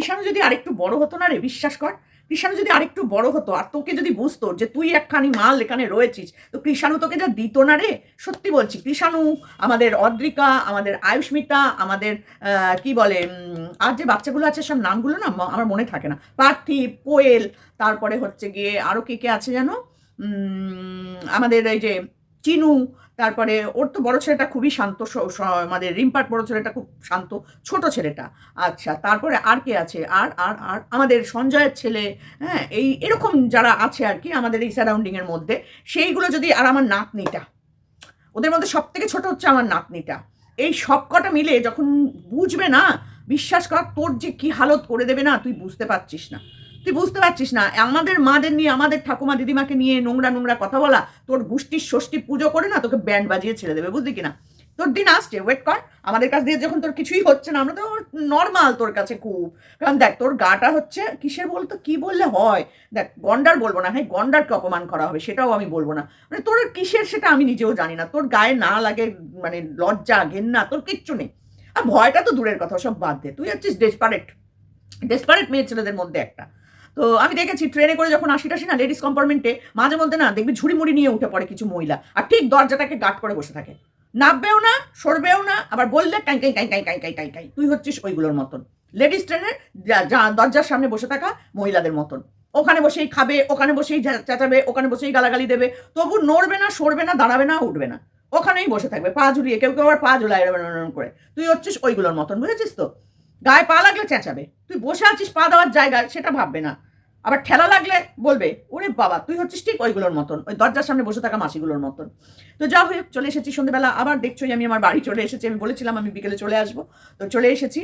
কৃষাণু যদি আরেকটু বড় হতো না রে, বিশ্বাস কর। কৃষাণু যদি আরেকটু বড় হতো আর তোকে যদি বুঝতো যে তুই একখানি মাল এখানে রয়েছিস, তো কৃষাণু তোকে যা দিত না রে, সত্যি বলছি। কৃষাণু আমাদের অদ্রিকা, আমাদের আয়ুষ্মিতা, আমাদের কি বলে আর যে বাচ্চাগুলো আছে সব নামগুলো না আমার মনে থাকে না। পার্থিব, কোয়েল, তারপরে হচ্ছে গিয়ে আরও কে কে আছে যেন? আমাদের এই যে চিনু, তারপরে ওর তো বড় ছেলেটা খুবই শান্ত আমাদের রিম্পার বড় ছেলেটা খুব শান্ত, ছোট ছেলেটা। আচ্ছা তারপরে আর কে আছে? আর আর আর আমাদের সঞ্জয়ের ছেলে হ্যাঁ এই, এরকম যারা আছে আর কি আমাদের এই সারাউন্ডিংয়ের মধ্যে, সেইগুলো যদি আর আমার নাতনিটা, ওদের মধ্যে সব থেকে ছোট হচ্ছে আমার নাতনিটা। এই সব কটা মিলে যখন বুঝবে না, বিশ্বাস কর, তোর যে কি হালত করে দেবে না, তুই বুঝতে পারছিস না। তুই বুঝতে পারছিস না, আমাদের মাদের নিয়ে, আমাদের ঠাকুমা দিদিমাকে নিয়ে নোংরা নোংরা কথা বলা, তোর গোষ্ঠীর ষষ্ঠী পুজো করে না তোকে ব্যান্ড বাজিয়ে ছেড়ে দেবে, বুঝলি কিনা? তোর দিন আসছে ওয়েট কর, আমাদের কাছ দিয়ে যখন তোর কিছুই হচ্ছে না, আমরা তো নর্মাল তোর কাছে খুব। কারণ দেখ, তোর গাটা হচ্ছে কিসের বলতো, কি বললে হয়? দেখ, গন্ডার বলব না হ্যাঁ গন্ডারকে অপমান করা হবে, সেটাও আমি বলব না। মানে তোর কিসের সেটা আমি নিজেও জানি না, তোর গায়ে না লাগে মানে লজ্জা, ঘেন্না, তোর কিচ্ছু নেই। আর ভয়টা তো দূরের কথা, সব বাদ দে, তুই হচ্ছিস ডেসপারেট ডেসপারেট মেয়ে ছেলেদের মধ্যে একটা। আমি দেখেছি ট্রেনে করে যখন আসি টাসি না লেডিস কম্পার্টমেন্টে মাঝে মধ্যে না দেখবি ঝুড়ি মুড়ি নিয়ে উঠে পড়ে কিছু মহিলা। আর ঠিক দরজাটাকে গার্ড করে বসে থাকে। নাববেও না, সরবেও না, আবার বললে কাই কাই কাই কাই কাই কাই কাই কাই। তুই হচ্ছিস ওইগুলোর মতন। লেডিস ট্রেনের দরজার সামনে বসে থাকা মহিলাদের মতন। ওখানে বসেই খাবে, ওখানে বসেই চেঁচাবে, ওখানে বসেই গালাগালি দেবে। তবু নড়বে না, সরবে না, দাঁড়াবে না, উঠবে না। ওখানেই বসে থাকবে, পা ঝুলিয়ে, কেউ কেউ আবার পা ঝুলায় করে। তুই হচ্ছিস ওইগুলোর মতন, বুঝেছিস তো? গায়ে পা লাগলে চেঁচাবে। তুই বসে আছিস পা দেওয়ার জায়গায়, সেটা ভাববে না। আবার ঠেলা লাগলে বলবে, ওরে বাবা, তুই হচ্ছিস ঠিক ওইগুলোর মতন, ওই দরজার সামনে বসে থাকা মাসিগুলোর মতন। তো যা হোক চলে এসেছি সন্ধ্যেবেলা আবার দেখছোই আমি আমার বাড়ি চলে এসেছি, আমি বলেছিলাম আমি বিকেলে চলে আসব। তো চলে এসেছি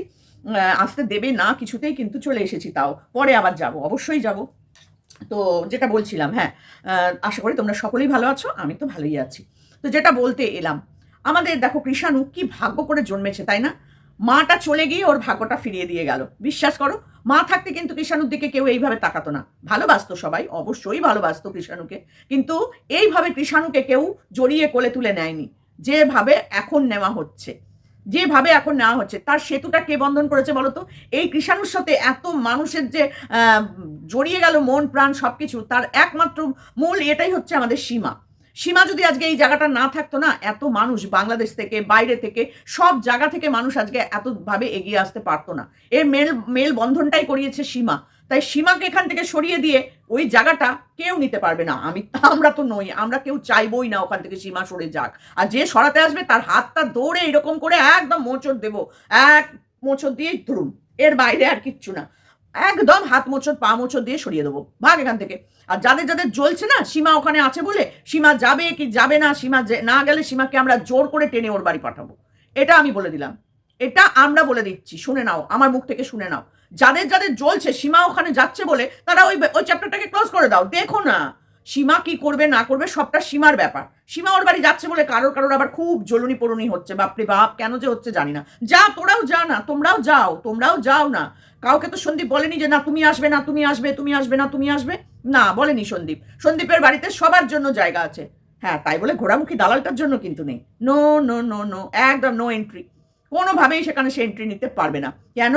আসতে দেবে না কিছুতেই, কিন্তু চলে এসেছি তাও। পরে আবার যাব, অবশ্যই যাব। তো যেটা বলছিলাম হ্যাঁ আশা করি তোমরা সকলেই ভালো আছো, আমি তো ভালোই আছি। তো যেটা বলতে এলাম, আমাদের দেখো কৃষাণু কি ভাগ্য করে জন্মেছে, তাই না? মাটা চলে গিয়ে ওর ভাগ্যটা ফিরিয়ে দিয়ে গেল। বিশ্বাস করো, মা থাকতে কিন্তু কৃষাণুর দিকে কেউ এইভাবে তাকাতো না। ভালোবাসতো সবাই, অবশ্যই ভালোবাসতো কৃষাণুকে। কিন্তু এইভাবে কৃষাণুকে কেউ জড়িয়ে কোলে তুলে নেয়নি। যেভাবে এখন নেওয়া হচ্ছে, যেভাবে এখন নেওয়া হচ্ছে, তার সেতুটা কে বন্ধন করেছে বলতো এই কৃষাণুর সাথে এত মানুষের যে জড়িয়ে গেল মন, প্রাণ সবকিছু, তার একমাত্র মূল এটাই হচ্ছে আমাদের সীমা। সীমা যদি আজকে এই জায়গাটা না থাকতো না, এত মানুষ বাংলাদেশ থেকে, বাইরে থেকে, সব জায়গা থেকে মানুষ আজকে এতভাবে এগিয়ে আসতে পারতো না। এর মেল মেল বন্ধনটাই করিয়েছে সীমা। তাই সীমাকে এখান থেকে সরিয়ে দিয়ে ওই জায়গাটা কেউ নিতে পারবে না। আমি, আমরা তো নই, আমরা কেউ চাইবই না ওখান থেকে সীমা সরে যাক। আর যে সরাতে আসবে তার হাতটা দৌড়ে এরকম করে একদম মোচড় দেবো। এক মোচড় দিয়ে ধরুন, এর বাইরে আর কিচ্ছু না। একদম হাত মোচড়, পা মোচড় দিয়ে সরিয়ে দেবো। ভাগ এখান থেকে। আর যাদের যাদের জ্বলছে না, সীমা ওখানে আছে বলে, সীমা যাবে কি যাবে না, সীমা না গেলে সীমাকে আমরা জোর করে টেনে ওর বাড়ি পাঠাবো। এটা আমি বলে দিলাম। এটা আমরা বলে দিচ্ছি, শুনে নাও, আমার মুখ থেকে শুনে নাও। যাদের যাদের জ্বলছে, সীমা ওখানে যাচ্ছে বলে, তারা ওই ওই চ্যাপ্টারটাকে ক্লোজ করে দাও। দেখো না সীমা কি করবে, না করবে, সবটা সীমার ব্যাপার। সীমা ওর বাড়ি যাচ্ছে বলে কারোর কারোর আবার খুব জ্বলুনি পড়ুনি হচ্ছে। বাপরে বাপ, কেন যে হচ্ছে জানি না। যা, তোরাও যা না, তোমরাও যাও তোমরাও যাও না। কাউকে তো সন্দীপ বলেনি যে, না, তুমি আসবে, না, তুমি আসবে তুমি আসবে, না, তুমি আসবে? না, বলেনি সন্দীপ। সন্দীপের বাড়িতে সবার জন্য জায়গা আছে। হ্যাঁ তাই বলে ঘোড়ামুখী দালালটার জন্য কিন্তু নেই। নো নো নো নো একদম নো এন্ট্রি কোনোভাবেই সেখানে সে এন্ট্রি নিতে পারবে না। কেন?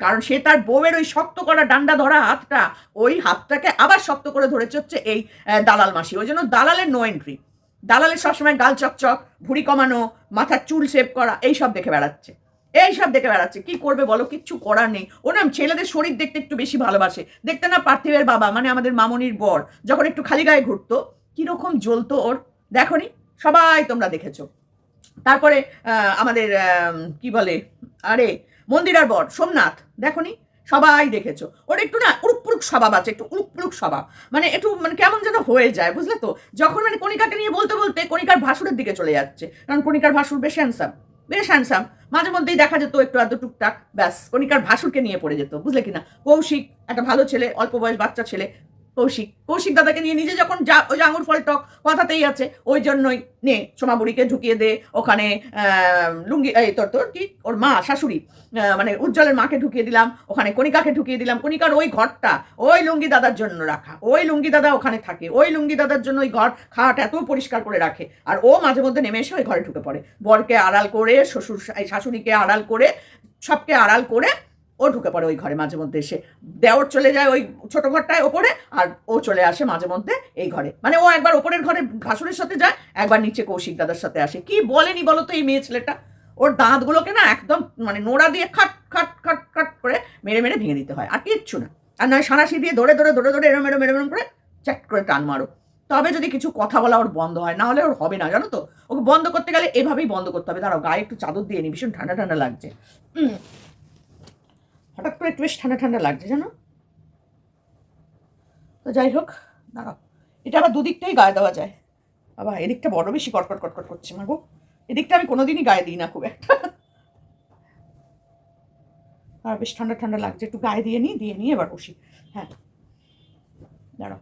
কারণ সে তার বউয়ের ওই শক্ত করা ডান্ডা ধরা হাতটা, ওই হাতটাকে আবার শক্ত করে ধরেছে হচ্ছে এই দালাল মাসি। ওই জন্য দালালের নো এন্ট্রি দালালের সবসময় গাল চকচক, ভুড়ি কমানো মাথার চুল সেভ করা, এই সব দেখে বেড়াচ্ছে। এই সব দেখে বেড়াচ্ছে। কি করবে বলো? কিচ্ছু করার নেই। ও না ছেলেদের শরীর দেখতে একটু বেশি ভালোবাসে। দেখতে না পার্থিবের বাবা মানে আমাদের মামনির বর, যখন একটু খালি গায়ে ঘুরতো, কীরকম জ্বলতো ওর? দেখনি? সবাই তোমরা দেখেছ। তারপরে আমাদের কি বলে? আরে মন্দিরার বর সোমনাথ, দেখনি? সবাই দেখেছ। ওর একটু না উড়ুক স্বভাব আছে, একটু উড়ুক স্বভাব। মানে একটু মানে কেমন যেন হয়ে যায়, বুঝলে তো? যখন মানে কণিকাকে নিয়ে বলতে বলতে কণিকার ভাসুরের দিকে চলে যাচ্ছে। কারণ কণিকার ভাসুর বেশ হ্যান্সাম বেশ হ্যান্সাম মাঝে মধ্যেই দেখা যেত একটু আধটু টুকটাক, ব্যাস, কণিকার ভাসুরকে নিয়ে পড়ে যেত, বুঝলে কিনা? কৌশিক, একটা ভালো ছেলে, অল্প বয়স বাচ্চা ছেলে কৌশিক। কৌশিক দাদাকে নিয়ে নিজে যখন যা ওই আঙুর ফল টক কথাতেই আছে, ওই জন্যই নে সোমাবুড়িকে ঢুকিয়ে দে ওখানে লুঙ্গি, এই তোর তোর কি? ওর মা, শাশুড়ি মানে উজ্জ্বলের মাকে ঢুকিয়ে দিলাম, ওখানে কণিকাকে ঢুকিয়ে দিলাম। কণিকার ওই ঘরটা, ওই লুঙ্গি দাদার জন্য রাখা। ওই লুঙ্গি দাদা ওখানে থাকে। ওই লুঙ্গি দাদার জন্য ওই ঘর খাট এত পরিষ্কার করে রাখে। আর ও মাঝে মধ্যে নেমে এসে ওই ঘরে ঢুকে পড়ে। বরকে আড়াল করে, শ্বশুর শাশুড়িকে আড়াল করে, সবকে আড়াল করে ও ঢুকে পড়ে ওই ঘরে মাঝে মধ্যে এসে। দেওর চলে যায় ওই ছোট ঘরটায় ওপরে আর ও চলে আসে মাঝে মধ্যে এই ঘরে। মানে ও একবার ওপরের ঘরে ভাসুরের সাথে যায়, একবার নিচে কৌশিক দাদার সাথে আসে। কি বলেনি বলো তো এই মেয়ে ছেলেটা? ওর দাঁতগুলোকে না একদম মানে নোড়া দিয়ে খাট খাট খাট খাট করে মেরে মেরে ভেঙে দিতে হয়, আর কিচ্ছু না। আর নয়, সাঁড়াশি দিয়ে ধরে ধরে ধরে ধরে এরম এরম এরম করে চ্যাট করে টান মারো। তবে যদি কিছু কথা বলা ওর বন্ধ হয়, না হলে ওর হবে না, জানো তো? ওকে বন্ধ করতে গেলে এভাবেই বন্ধ করতে হবে। দাঁড়াও, গায়ে একটু চাদর দিয়ে নি, ভীষণ ঠান্ডা ঠান্ডা লাগছে। হঠাৎ করে একটু বেশ ঠান্ডা ঠান্ডা লাগছে, জানো? তো যাই হোক, দাঁড়াও। এটা আবার দুদিকটাই গায়ে দেওয়া যায়। বাবা, এদিকটা বড় বেশি কটকট কটকট করছে মাগো এদিকটা আমি কোনোদিনই গায়ে দিই না, খুব একটা। আর বেশ ঠান্ডা ঠান্ডা লাগছে, একটু গায়ে দিয়ে নিই, দিয়ে নিয়ে এবার বসি। হ্যাঁ। দাঁড়াও।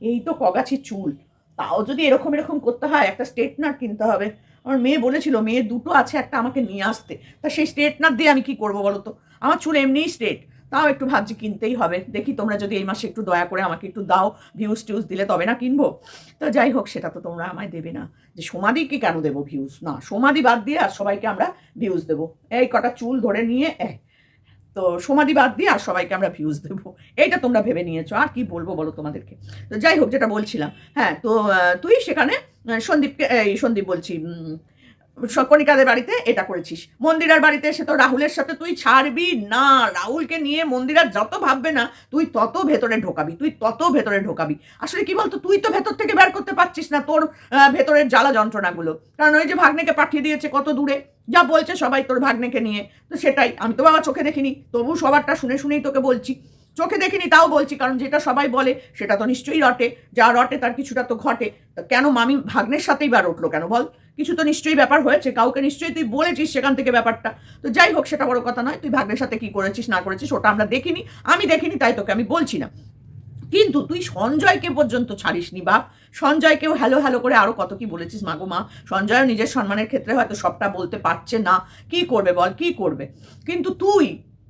এই তো কগাছি চুল। তাও যদি এরকম এরকম করতে হয়, একটা স্ট্রেটনার কিনতে হবে। আমার মেয়ে বলেছিল মেয়ে দুটো আছে একটা আমাকে নিয়ে আসতে। তা সেই স্ট্রেটনার দিয়ে আমি কি করব বলো তো? আমার চুল এমনিই স্ট্রেট তাও একটু ভাবছি কিনতেই হবে। দেখি তোমরা যদি এই মাসে একটু দয়া করে আমাকে একটু দাও ভিউজ টিউজ দিলে তবে না কিনবো? তো যাই হোক সেটা তো তোমরা আমায় দেবে না। যে সমাধিকে কেন দেবো ভিউজ না সমাধি বাদ দিয়ে আর সবাইকে আমরা ভিউজ দেবো। এই কটা চুল ধরে নিয়ে এ, তো সমাধি বাদ দিয়ে আর সবাইকে আমরা ভিউজ দেব। এইটা তোমরা ভেবে নিয়েছো, আর কি বলব বলো তোমাদেরকে? তো যাই হোক, যেটা বলছিলাম। হ্যাঁ তো তুই সেখানে সন্দীপকে, এই সন্দীপ বলছি কণিকাদের বাড়িতে এটা করেছিস। মন্দিরার বাড়িতে এসে তো রাহুলের সাথে তুই ছাড়বি না। রাহুলকে নিয়ে মন্দিরা যত ভাববে না, তুই তত ভেতরে ঢোকাবি, তুই তত ভেতরে ঢোকাবি। আসলে কি বলতো, তুই তো ভেতর থেকে বের করতে পারছিস না তোর ভেতরের জ্বালা যন্ত্রণাগুলো। কারণ ওই যে ভাগ্নেকে পাঠিয়ে দিয়েছে কত দূরে, যা বলছে সবাই তোর ভাগ্নেকে নিয়ে। তো সেটাই, আমি তো বাবা চোখে দেখিনি, তবু সবারটা শুনে শুনেই তোকে বলছি। চোখে দেখিনি, তাও বলছি, কারণ যেটা সবাই বলে, সেটা তো নিশ্চয়ই রটে। যা রটে তার কিছুটা তো ঘটে। কেন মামি ভাগ্নের সাথেই বা রটলো কেন বল? কিছু তো নিশ্চয়ই ব্যাপার হয়েছে, কাউকে নিশ্চয়ই তুই বলেছিস সেখান থেকে ব্যাপারটা। তো যাই হোক, সেটা বড় কথা নয়, তুই ভাগ্নের সাথে কি করেছিস, না করেছিস, ওটা আমরা দেখিনি, আমি দেখিনি, তাই তোকে আমি বলছি না। কিন্তু তুই সঞ্জয়কে পর্যন্ত ছাড়িসনি, বাপ। সঞ্জয়কেও হ্যালো হ্যালো করে আরও কত কি বলেছিস মাগো মা। সঞ্জয়ও নিজের সম্মানের ক্ষেত্রে হয়তো সবটা বলতে পারছে না। কি করবে বল, কি করবে? কিন্তু তুই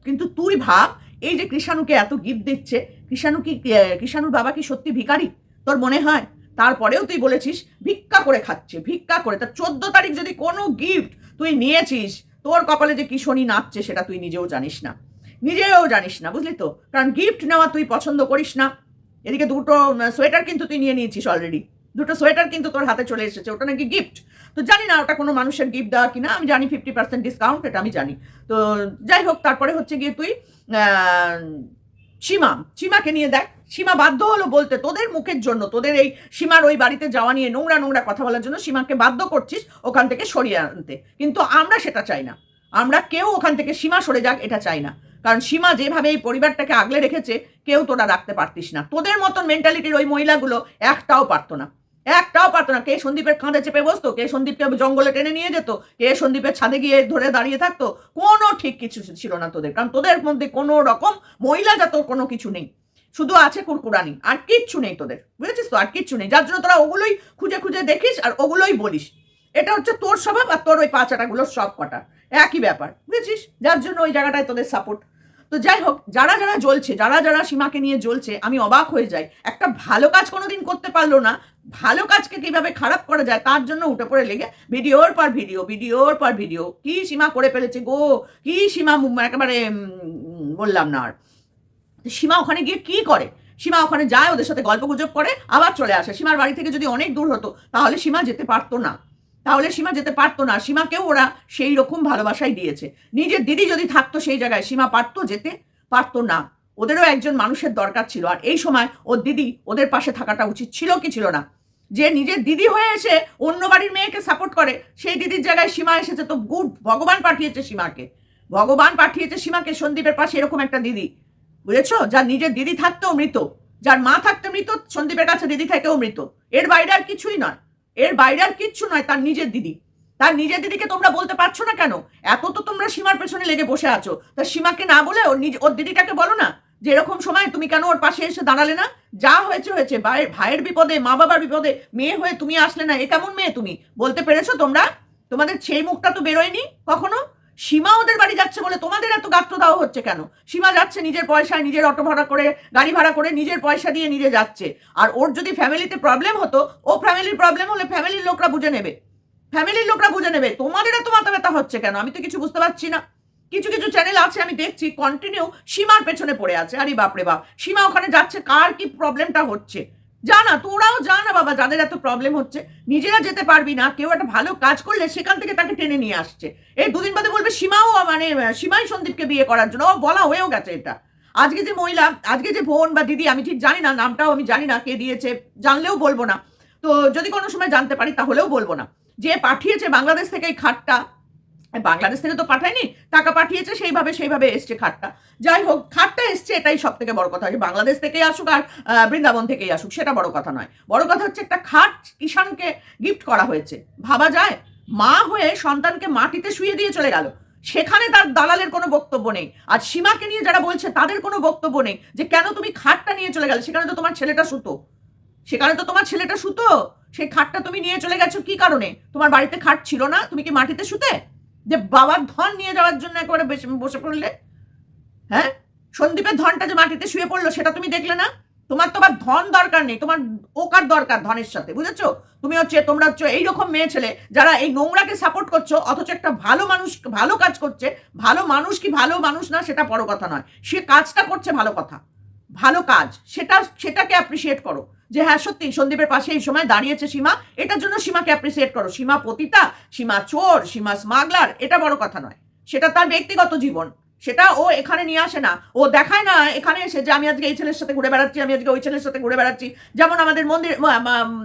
কিন্তু তুই ভাব, এই যে কৃষাণুকে এত গিফট দিচ্ছে, কৃষাণু কি কৃষাণুর বাবা কি সত্যি ভিখারি? তোর মনে হয়? তারপরেও তুই বলেছিস, ভিক্ষা করে খাচ্ছে, ভিক্ষা করে। তা চোদ্দ তারিখ যদি কোনো গিফট তুই নিয়েছিস, তোর কপালে যে কি শনি নাচছে সেটা তুই নিজেও জানিস না। নিজেও জানিস না, বুঝলি তো? কারণ গিফট নেওয়া তুই পছন্দ করিস না। এদিকে দুটো সোয়েটার কিন্তু তুই নিয়ে নিয়েছিস অলরেডি দুটো সোয়েটার কিন্তু তোর হাতে চলে এসেছে, ওটা নাকি গিফট তো জানি না ওটা কোনো মানুষের গিফট দেওয়া কিনা, আমি জানি ফিফটি পার্সেন্ট ডিসকাউন্ট এটা আমি জানি। তো যাই হোক, তারপরে হচ্ছে গিয়ে তুই সীমা, সীমাকে নিয়ে দেখ। সীমা বাধ্য হলো বলতে তোদের মুখের জন্য, তোদের এই সীমার ওই বাড়িতে যাওয়া নিয়ে নোংরা নোংরা কথা বলার জন্য সীমাকে বাধ্য করছিস ওখান থেকে সরিয়ে আনতে। কিন্তু আমরা সেটা চাই না। আমরা কেউ ওখান থেকে সীমা সরে যাক, এটা চাই না। কারণ সীমা যেভাবে এই পরিবারটাকে আগলে রেখেছে, কেউ তোরা রাখতে পারতিস না। তোদের মতন মেন্টালিটির ওই মহিলাগুলো একটাও পারতো না। একটাও পারতো না। কে সন্দীপের কাঁধে চেপে বসতো? কে সন্দীপকে জঙ্গলে টেনে নিয়ে যেত? কে সন্দীপের ছাদে গিয়ে ধরে দাঁড়িয়ে থাকতো? কোনো ঠিক কিছু ছিল না তোদের, কারণ তোদের মধ্যে কোনো রকম মহিলা জাত কোনো কিছু নেই। শুধু আছে কুরকুরানি, আর কিচ্ছু নেই তোদের, বুঝেছিস তো? আর কিচ্ছু নেই। যার জন্য তোরা ওগুলোই খুঁজে খুঁজে দেখিস আর ওগুলোই বলিস। এটা হচ্ছে তোর স্বভাব আর তোর ওই পাঁচাটাগুলোর সব কটা। একই ব্যাপার, বুঝেছিস? যার জন্য ওই জায়গাটায় তোদের সাপোর্ট তো যাই হোক, যারা যারা জ্বলছে, যারা যারা সীমাকে নিয়ে জ্বলছে, আমি অবাক হয়ে যাই। একটা ভালো কাজ কোনোদিন করতে পারল না ভালো কাজকে কীভাবে খারাপ করা যায়, তার জন্য উঠে পড়ে লেগে ভিডিওর পর ভিডিও, ভিডিওর পর ভিডিও। কি সীমা করে ফেলেছে গো? কি সীমা একেবারে বললাম না আর। সীমা ওখানে গিয়ে কি করে? সীমা ওখানে যায়, ওদের সাথে গল্প গুজব করে, আবার চলে আসে। সীমার বাড়ি থেকে যদি অনেক দূর হতো, তাহলে সীমা যেতে পারতো না। তাহলে সীমা যেতে পারতো না। সীমাকেও ওরা সেই রকম ভালোবাসাই দিয়েছে। নিজের দিদি যদি থাকতো সেই জায়গায়, সীমা পারতো যেতে? পারতো না। ওদেরও একজন মানুষের দরকার ছিল। আর এই সময় ওর দিদি ওদের পাশে থাকাটা উচিত ছিল কি ছিল না? যে নিজের দিদি হয়ে এসে অন্য বাড়ির মেয়েকে সাপোর্ট করে, সেই দিদির জায়গায় সীমা এসেছে। তো গুড ভগবান পাঠিয়েছে সীমাকে। ভগবান পাঠিয়েছে সীমাকে সন্দীপের পাশে এরকম একটা দিদি। বুঝেছ? যার নিজের দিদি থাকতেও মৃত। যার মা থাকতে মৃত, সন্দীপের কাছে দিদি থেকেও মৃত। এর বাইরে আর কিছুই নয়। এর বাইরে আর কিচ্ছু নয়, তার নিজের দিদি। তার নিজের দিদিকে তোমরা বলতে পারছ না কেন? এত তো তোমরা সীমার পেছনে লেগে বসে আছো। তা সীমাকে না বলে ওর নিজ ওর দিদিটাকে বলো না। যে এরকম সময় তুমি কেন ওর পাশে এসে দাঁড়ালে না? যা হয়েছে হয়েছে। ভাইয়ের বিপদে মা বাবার বিপদে, মেয়ে হয়ে তুমি আসলে না। এ কেমন মেয়ে তুমি? বলতে পেরেছ তোমরা? তোমাদের সেই মুখটা তো বেরোয়নি কখনো? সীমা ওদের বাড়ি যাচ্ছে বলে তোমাদের এত গাত্র দেওয়া হচ্ছে কেন? সীমা যাচ্ছে নিজের পয়সায়, নিজের অটো ভাড়া করে, গাড়ি ভাড়া করে, নিজের পয়সা দিয়ে নিজে যাচ্ছে। আর ওর যদি ফ্যামিলিতে প্রবলেম হতো, ও ফ্যামিলির প্রবলেম হলে ফ্যামিলির লোকরা বুঝে নেবে। ফ্যামিলির লোকরা বুঝে নেবে, তোমাদের এত মাথা ব্যথা হচ্ছে কেন? আমি তো কিছু বুঝতে পারছি না। কিছু কিছু চ্যানেল আছে, আমি দেখছি কন্টিনিউ সীমার পেছনে পড়ে আছে। আরে বাপরে বাপ, সীমা ওখানে যাচ্ছে, কার কি প্রবলেমটা হচ্ছে? জানা, তোরাও জানা বাবা, যাদের এত প্রবলেম হচ্ছে, নিজেরা যেতে পারবি না, কেউ একটা ভালো কাজ করলে সেখান থেকে তাকে টেনে নিয়ে আসছে। এই দুদিন বাদে বলবে, সীমাও মানে সীমাই সন্দীপকে বিয়ে করার জন্য, ও বলা হয়েও গেছে এটা। আজকে যে মহিলা, আজকে যে বোন বা দিদি, আমি ঠিক জানি না, নামটাও আমি জানি না, কে দিয়েছে, জানলেও বলব না। তো যদি কোনো সময় জানতে পারি, তাহলেও বলব না। যে পাঠিয়েছে বাংলাদেশ থেকে এই খাটটা বাংলাদেশ থেকে তো পাঠায়নি, টাকা পাঠিয়েছে, সেইভাবে সেইভাবে এসছে খাটটা যাই হোক খাটটা এসছে, এটাই সব থেকে বড় কথা। যে বাংলাদেশ থেকেই আসুক আর বৃন্দাবন থেকেই আসুক, সেটা বড় কথা নয়। বড় কথা হচ্ছে একটা খাট কিষানকে গিফট করা হয়েছে। ভাবা যায়, মা হয়ে সন্তানকে মাটিতে শুয়ে দিয়ে চলে গেল। সেখানে তার দালালের কোনো বক্তব্য নেই। আর সীমাকে নিয়ে যারা বলছে, তাদের কোনো বক্তব্য নেই যে কেন তুমি খাটটা নিয়ে চলে গেলে। সেখানে তো তোমার ছেলেটা শুতো সেখানে তো তোমার ছেলেটা শুতো সেই খাটটা তুমি নিয়ে চলে গেছো কি কারণে? তোমার বাড়িতে খাট ছিল না, তুমি কি মাটিতে শুতে? যে বাবার ধন নিয়ে যাওয়ার জন্য একেবারে বসে পড়লে? হ্যাঁ? সন্দীপের ধনটা যে মাটিতে শুয়ে পড়ল, সেটা তুমি দেখলে না? তোমার তো আবার ধন দরকার নেই, তোমার ওকার দরকার ধনের সাথে, বুঝেছ? তুমি হচ্ছে, তোমরা হচ্ছে এইরকম মেয়ে ছেলে, যারা এই নোংরাকে সাপোর্ট করছ, অথচ একটা ভালো মানুষ, ভালো কাজ করছে, ভালো মানুষ কি ভালো মানুষ না, সেটা বড় কথা নয়। সে কাজটা করছে ভালো কথা, ভালো কাজ, সেটা, সেটাকে অ্যাপ্রিসিয়েট করো। যে হ্যাঁ সত্যি, সন্দীপের পাশে এই সময় দাঁড়িয়েছে সীমা। এটার জন্য সীমাকে অ্যাপ্রিসিয়েট করো। সীমা পতিতা, সীমা চোর, সীমা স্মাগলার এটা বড় কথা নয়। সেটা তার ব্যক্তিগত জীবন। সেটা ও এখানে নিয়ে আসে না। ও দেখায় না, এখানে এসে যে আমি আজকে এই ছেলের সাথে ঘুরে বেড়াচ্ছি, আমি আজকে ওই ছেলের সাথে ঘুরে বেড়াচ্ছি। যেমন আমাদের মন্দির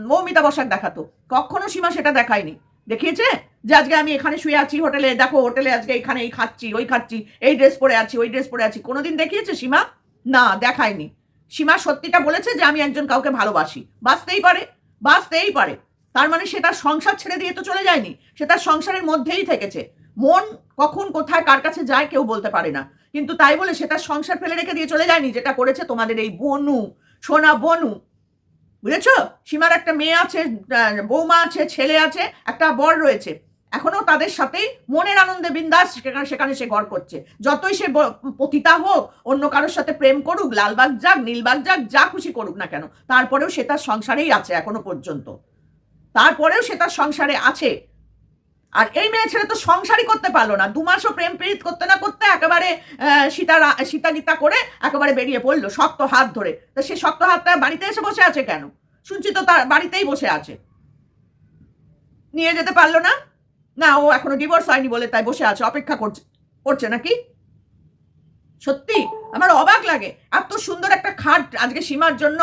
মৌমিতা বসাক দেখাতো। কখনো সীমা সেটা দেখায়নি। দেখিয়েছে? যে আজকে আমি এখানে শুয়ে আছি হোটেলে, দেখো হোটেলে আজকে এখানে এই খাচ্ছি, ওই খাচ্ছি, এই ড্রেস পরে আছি, ওই ড্রেস পরে আছি। কোনোদিন দেখিয়েছে সীমা? না, দেখায়নি। সীমা সত্যিটা বলেছে যে আমি একজন কাউকে ভালোবাসি। বাঁচতেই পারে বাঁচতেই পারে। তার মানে সে তার সংসার ছেড়ে দিয়ে তো চলে যায়নি, সে তার সংসারের মধ্যেই থেকেছে। মন কখন কোথায়, কার কাছে যায় কেউ বলতে পারে না। কিন্তু তাই বলে সে তার সংসার ফেলে রেখে দিয়ে চলে যায়নি, যেটা করেছে তোমাদের এই বনু, সোনা বনু। বুঝেছ? সীমার একটা মেয়ে আছে বৌমা আছে, ছেলে আছে, একটা বর রয়েছে। এখনও তাদের সাথেই মনের আনন্দে বিন্দাস সেখানে সেখানে সে ঘর করছে। যতই সে পতিতা হোক, অন্য কারোর সাথে প্রেম করুক, লালবাগ যাক, নীলবাগ যাক, যা খুশি করুক না কেন, তারপরেও সে তার সংসারেই আছে এখনও পর্যন্ত। তারপরেও সে তার সংসারে আছে। আর এই মেয়ে ছেলে তো সংসারই করতে পারল না। দু মাসও প্রেম পীড়িত করতে না করতে একেবারে সীতা সীতা গীতা করে একেবারে বেরিয়ে পড়ল শক্ত হাত ধরে। তা সে শক্ত হাতটা বাড়িতে এসে বসে আছে কেন? শুনছি তো তার বাড়িতেই বসে আছে। নিয়ে যেতে পারল না। না, ও এখনও ডিভোর্স হয়নি বলে তাই বসে আছে, অপেক্ষা করছে করছে নাকি? সত্যি? আমার অবাক লাগে। এত সুন্দর একটা খাট আজকে সীমার জন্য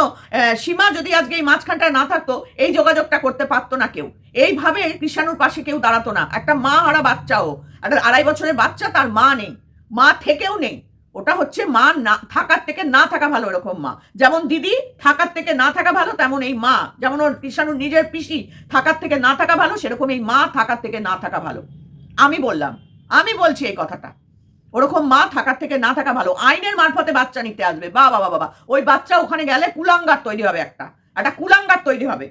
সীমা যদি আজকে এই মাঝখানটা না থাকতো, এই যোগাযোগটা করতে পারতো না কেউ। এইভাবে কৃষাণুর পাশে কেউ দাঁড়াতো না। একটা মা হারা বাচ্চাও একটা আড়াই বছরের বাচ্চা তার মা নেই। মা থেকেও নেই। ওটা হচ্ছে মা না, থাকার থেকে না থাকা ভালো এরকম মা। যেমন দিদি থাকার থেকে না থাকা ভালো, তেমন এই মা। যেমন ওর কৃষাণুর নিজের পিসি, থাকার থেকে না থাকা ভালো, সেরকম এই মা থাকার থেকে না থাকা ভালো। আমি বললাম, আমি বলছি এই কথাটা। ওরকম মা থাকার থেকে না থাকা ভালো, আইনের মারফতে বাচ্চা নিতে আসবে। বা বাবা বাবা, ওই বাচ্চা ওখানে গেলে কুলাঙ্গার তৈরি হবে একটা। একটা কুলাঙ্গার তৈরি হবে।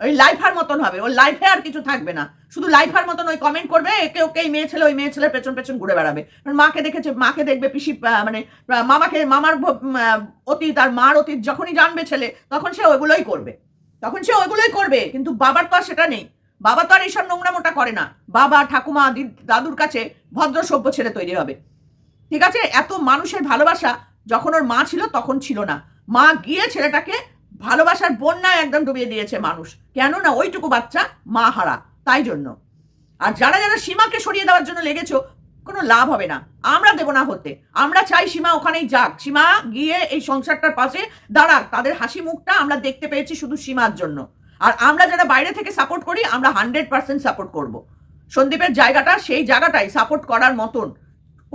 ওই লাইফার মতন হবে, ওর লাইফে আর কিছু থাকবে না। শুধু লাইফার মতন ওই কমেন্ট করবে, একে ওকে এই মেয়ে ছেলে, ওই মেয়ে ছেলের পেছন পেছন ঘুরে বেড়াবে। মাকে দেখেছে, মাকে দেখবে পিসি মানে মামাকে, মামার অতীত আর মার অতীত যখনই জানবে ছেলে, তখন সে ওইগুলোই করবে। তখন সে ওইগুলোই করবে, কিন্তু বাবার তো আর সেটা নেই। বাবা তো আর এইসব নোংরা মোটা করে না। বাবা, ঠাকুমা দাদুর কাছে ভদ্র সভ্য ছেলে তৈরি হবে। ঠিক আছে? এত মানুষের ভালোবাসা যখন ওর মা ছিল তখন ছিল না। মা গিয়ে ছেলেটাকে ভালোবাসার বন্যায় একদম ডুবিয়ে দিয়েছে মানুষ। কেন না ওইটুকু বাচ্চা মা হারা, তাই জন্য। আর যারা যারা সীমাকে সরিয়ে দেওয়ার জন্য লেগেছো, কোনো লাভ হবে না। আমরা দেবো না হতে। আমরা চাই সীমা ওখানেই যাক। সীমা গিয়ে এই সংসারটার পাশে দাঁড়াক। তাদের হাসি মুখটা আমরা দেখতে পেয়েছি শুধু সীমার জন্য। আর আমরা যারা বাইরে থেকে সাপোর্ট করি, আমরা হান্ড্রেড পার্সেন্ট সাপোর্ট করব। সন্দীপের জায়গাটা সেই জায়গাটাই সাপোর্ট করার মতন।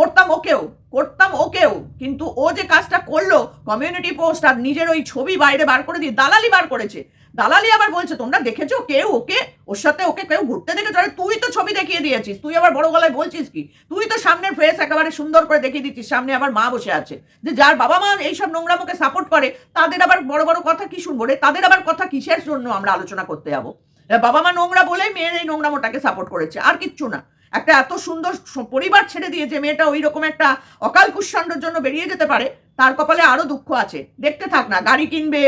করতাম ওকেও করতাম ওকেও। কিন্তু ও যে কাজটা করল কমিউনিটি পোস্ট আর নিজের ওই ছবি বাইরে বার করে দিয়ে দালালি বার করেছে। দালালি আবার বলছে, তোমরা দেখেছ কেউ ওকে, ওর সাথে ওকে কেউ ঘুরতে দেখেছ? আরে তুই তো ছবি দেখিয়ে দিয়েছিস। তুই আবার বড় গলায় বলছিস কি? তুই তো সামনের ফেস একেবারে সুন্দর করে দেখিয়ে দিচ্ছিস, সামনে আবার মা বসে আছে। যে যার বাবা মা এইসব নোংরামোকে সাপোর্ট করে, তাদের আবার বড় বড় কথা কি শুনব রে? তাদের আবার কথা কিসের জন্য আমরা আলোচনা করতে যাব? বাবা মা নোংরা বলেই মেয়ের এই নোংরামোটাকে সাপোর্ট করেছে, আর কিচ্ছু না। একটা এত সুন্দর পরিবার ছেড়ে দিয়ে যে মেয়েটা ওই রকম একটা অকাল কুষ্মাণ্ডর জন্য বেরিয়ে যেতে পারে, তার কপালে আরও দুঃখ আছে। দেখতে থাক না, গাড়ি কিনবে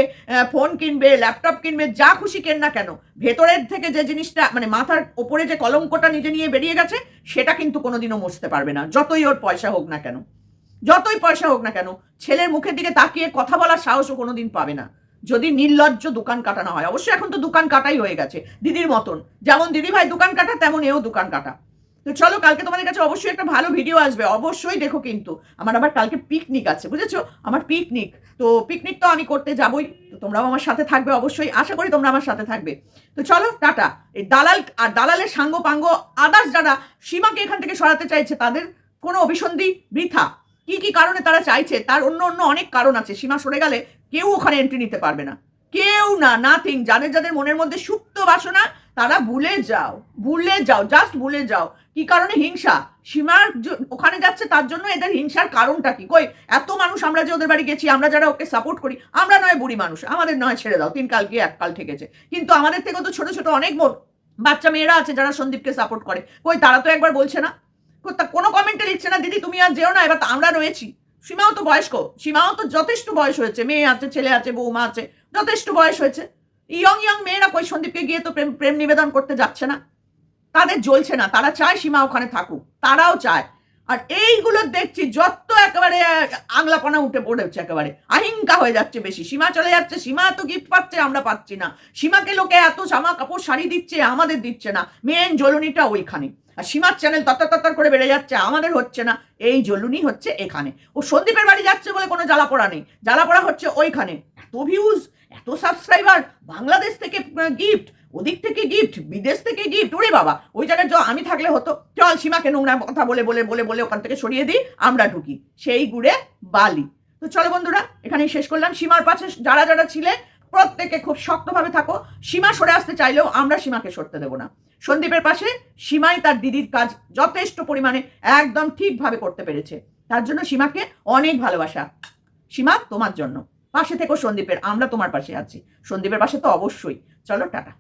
ফোন কিনবে, ল্যাপটপ কিনবে, যা খুশি কেন না কেন, ভেতরের থেকে যে জিনিসটা মানে মাথার ওপরে যে কলঙ্কটা নিজে নিয়ে বেরিয়ে গেছে, সেটা কিন্তু কোনোদিনও মুছতে পারবে না, যতই ওর পয়সা হোক না কেন। যতই পয়সা হোক না কেন, ছেলের মুখের দিকে তাকিয়ে কথা বলার সাহসও কোনোদিন পাবে না। যদি নির্লজ্জ দোকান কাটানো হয়, অবশ্যই এখন তো দোকান কাটাই হয়ে গেছে, দিদির মতন। যেমন দিদি ভাই দোকান কাটা, তেমন এও দোকান কাটা। তো চলো, কালকে তোমাদের কাছে অবশ্যই একটা ভালো ভিডিও আসবে। অবশ্যই দেখো কিন্তু। আমার আবার কালকে পিকনিক আছে, বুঝেছ? আমার পিকনিক তো পিকনিক তো আমি করতে যাবই। তো তোমরাও আমার সাথে থাকবে অবশ্যই। আশা করি তোমরা আমার সাথে থাকবে। তো চলো, টাটা। এই দালাল আর দালালের সাঙ্গ পাঙ্গ আদার্স যারা সীমাকে এখান থেকে সরাতে চাইছে, তাদের কোনো অভিসন্ধি বৃথা। কি কি কারণে তারা চাইছে, তার অন্য অন্য অনেক কারণ আছে। সীমা সরে গেলে কেউ ওখানে এন্ট্রি নিতে পারবে না। কেউ না নাথিং যাদের যাদের মনের মধ্যে সুপ্ত বাসনা, তারা ভুলে যাও। ভুলে যাও জাস্ট ভুলে যাও। কি কারণে হিংসা? সীমার ওখানে যাচ্ছে তার জন্য এদের হিংসার কারণটা কি? কই, এত মানুষ আমরা যে ওদের বাড়ি গেছি, আমরা যারা ওকে সাপোর্ট করি, আমরা নয় বুড়ি মানুষ, আমাদের নয় ছেড়ে দাও, তিন কাল গিয়ে এক কাল ঠেকেছে। কিন্তু আমাদের থেকে তো ছোট ছোট অনেক বাচ্চা মেয়েরা আছে যারা সন্দীপকে সাপোর্ট করে। কই, তারা তো একবার বলছে না? কোনো কমেন্টে লিখছে না, দিদি, তুমি আর যেও না, এবার আমরা রয়েছি। সীমাও তো বয়স্ক, সীমাও তো যথেষ্ট বয়স হয়েছে, মেয়ে আছে, ছেলে আছে, বৌমা আছে, যথেষ্ট বয়স হয়েছে। ইয়ং ইয়ং মেয়েরা কই সন্দীপকে গিয়ে তো প্রেম প্রেম নিবেদন করতে যাচ্ছে না? তাদের জ্বলছে না, তারা চায় সীমা ওখানে থাকুক, তারাও চায়। আর এইগুলো দেখছি, যত একেবারে আংলাপনা উঠে পড়েছে একেবারে আহিংকা হয়ে যাচ্ছে বেশি। সীমা চলে যাচ্ছে, সীমা এত গিফট পাচ্ছে, আমরা পাচ্ছি না। সীমাকে লোকে এত জামা কাপড়, শাড়ি দিচ্ছে, আমাদের দিচ্ছে না। মেন জ্বলুনিটা ওইখানে। আর সীমার চ্যানেল তত্তর তত্তর করে বেড়ে যাচ্ছে, আমাদের হচ্ছে না। এই জ্বলুনি হচ্ছে এখানে। ও সন্দীপের বাড়ি যাচ্ছে বলে কোনো জ্বালাপোড়া নেই। জ্বালাপোড়া হচ্ছে ওইখানে। এত ভিউজ এত সাবস্ক্রাইবার বাংলাদেশ থেকে গিফট ওদিক থেকে গিফট বিদেশ থেকে গিফট ওরে বাবা, ওই জায়গায় আমি থাকলে হতো। চল সীমাকে নোংরা কথা বলে বলে বলে বলে ওখান থেকে সরিয়ে দিই, আমরা ঢুকি। সেই গুড়ে বালি। তো চলো বন্ধুরা, এখানেই শেষ করলাম। সীমার পাশে যারা যারা ছিলে, প্রত্যেকে খুব শক্তভাবে থাকো। সীমা সরে আসতে চাইলেও আমরা সীমাকে সরতে দেবো না। সন্দীপের পাশে সীমাই তার দিদির কাজ যথেষ্ট পরিমাণে একদম ঠিকভাবে করতে পেরেছে। তার জন্য সীমাকে অনেক ভালোবাসা। সীমা, তোমার জন্য। পাশে থেকো সন্দীপের, আমরা তোমার পাশে আছি। সন্দীপের পাশে তো অবশ্যই। চলো, টাটা।